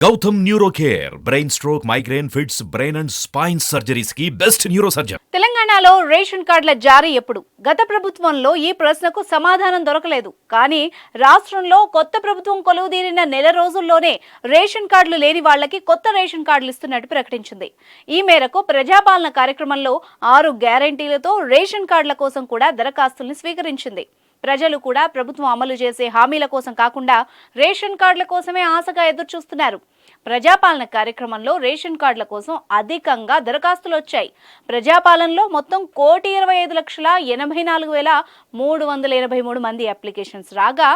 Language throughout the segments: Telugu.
Gautam neuro care brain stroke migraine fits brain and spine సర్జరీస్కి best neuro surgeon తెలంగాణలో రేషన్ కార్డుల జారీ ఎప్పుడు? గత ప్రభుత్వంలో ఈ ప్రశ్నకు సమాధానం దొరకలేదు. కానీ రాష్ట్రంలో కొత్త ప్రభుత్వం కొలువుదీరిన నెల రోజుల్లోనే రేషన్ కార్డులు లేని వాళ్ళకి కొత్త రేషన్ కార్డులు ఇస్తున్నట్టు ప్రకటించింది. ఈ మేరకు ప్రజాపాలన కార్యక్రమంలో ఆరు గ్యారంటీలతో రేషన్ కార్డుల కోసం కూడా దరఖాస్తుల్ని స్వీకరించింది. ప్రజలు కూడా ప్రభుత్వం అమలు చేసే హామీల కోసం కాకుండా రేషన్ కార్డుల కోసమే ఆశగా ఎదురుచూస్తున్నారు. ప్రజాపాలన కార్యక్రమంలో రేషన్ కార్డుల కోసం అధికంగా దరఖాస్తులు వచ్చాయి. ప్రజాపాలనలో మొత్తం కోటి ఇరవై ఐదు లక్షల ఎనభై నాలుగు వేల మూడు వందల ఎనభై మూడు మంది అప్లికేషన్స్ రాగా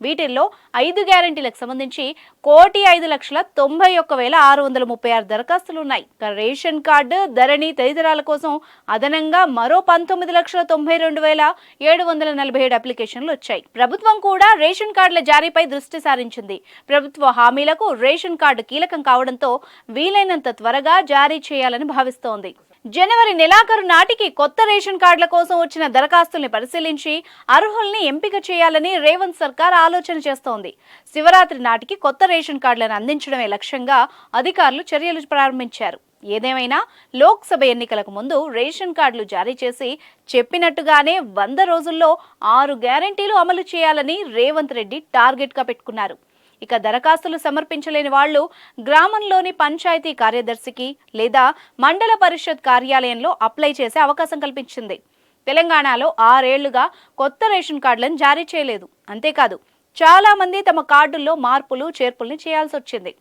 వీటిల్లో ఐదు గ్యారంటీలకు సంబంధించి కోటి ఐదు లక్షల తొంభై ఒక్క వేల ఆరు వందల ముప్పై ఆరు దరఖాస్తులు ఉన్నాయి రేషన్ కార్డు ధరణి తదితరాల కోసం అదనంగా మరో పంతొమ్మిది లక్షల తొంభై రెండు వేల ఏడు వందల నలభై ఏడు అప్లికేషన్లు వచ్చాయి. ప్రభుత్వం కూడా రేషన్ కార్డుల జారీపై దృష్టి సారించింది. ప్రభుత్వ హామీలకు రేషన్ కార్డు కీలకం కావడంతో వీలైనంత త్వరగా జారీ చేయాలని భావిస్తోంది. జనవరి నెలాఖరు నాటికి కొత్త రేషన్ కార్డుల కోసం వచ్చిన దరఖాస్తుల్ని పరిశీలించి అర్హుల్ని ఎంపిక చేయాలని రేవంత్ సర్కార్ ఆలోచన చేస్తోంది. శివరాత్రి నాటికి కొత్త రేషన్ కార్డులను అందించడమే లక్ష్యంగా అధికారులు చర్యలు ప్రారంభించారు. ఏదేమైనా లోక్సభ ఎన్నికలకు ముందు రేషన్ కార్డులు జారీ చేసి చెప్పినట్టుగానే వంద రోజుల్లో ఆరు గ్యారంటీలు అమలు చేయాలని రేవంత్ రెడ్డి టార్గెట్గా పెట్టుకున్నారు. ఇక దరఖాస్తులు సమర్పించలేని వాళ్ళు గ్రామంలోని పంచాయతీ కార్యదర్శికి లేదా మండల పరిషత్ కార్యాలయంలో అప్లై చేసే అవకాశం కల్పించింది. తెలంగాణలో ఆరేళ్ళుగా కొత్త రేషన్ కార్డులను జారీ చేయలేదు. అంతేకాదు చాలా మంది తమ కార్డుల్లో మార్పులు చేర్పుల్ని చేయాల్సి వచ్చింది.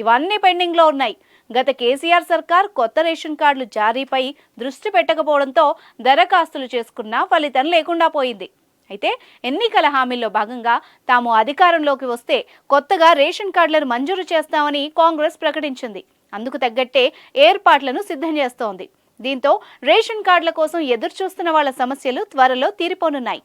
ఇవన్నీ పెండింగ్లో ఉన్నాయి. గత కేసీఆర్ సర్కార్ కొత్త రేషన్ కార్డులు జారీపై దృష్టి పెట్టకపోవడంతో దరఖాస్తులు చేసుకున్నా ఫలితం లేకుండా పోయింది. అయితే ఎన్నికల హామీల్లో భాగంగా తాము అధికారంలోకి వస్తే కొత్తగా రేషన్ కార్డులను మంజూరు చేస్తామని కాంగ్రెస్ ప్రకటించింది. అందుకు తగ్గట్టే ఏర్పాట్లను సిద్ధం చేస్తోంది. దీంతో రేషన్ కార్డుల కోసం ఎదురుచూస్తున్న వాళ్ళ వాళ్ళ సమస్యలు త్వరలో తీరిపోనున్నాయి.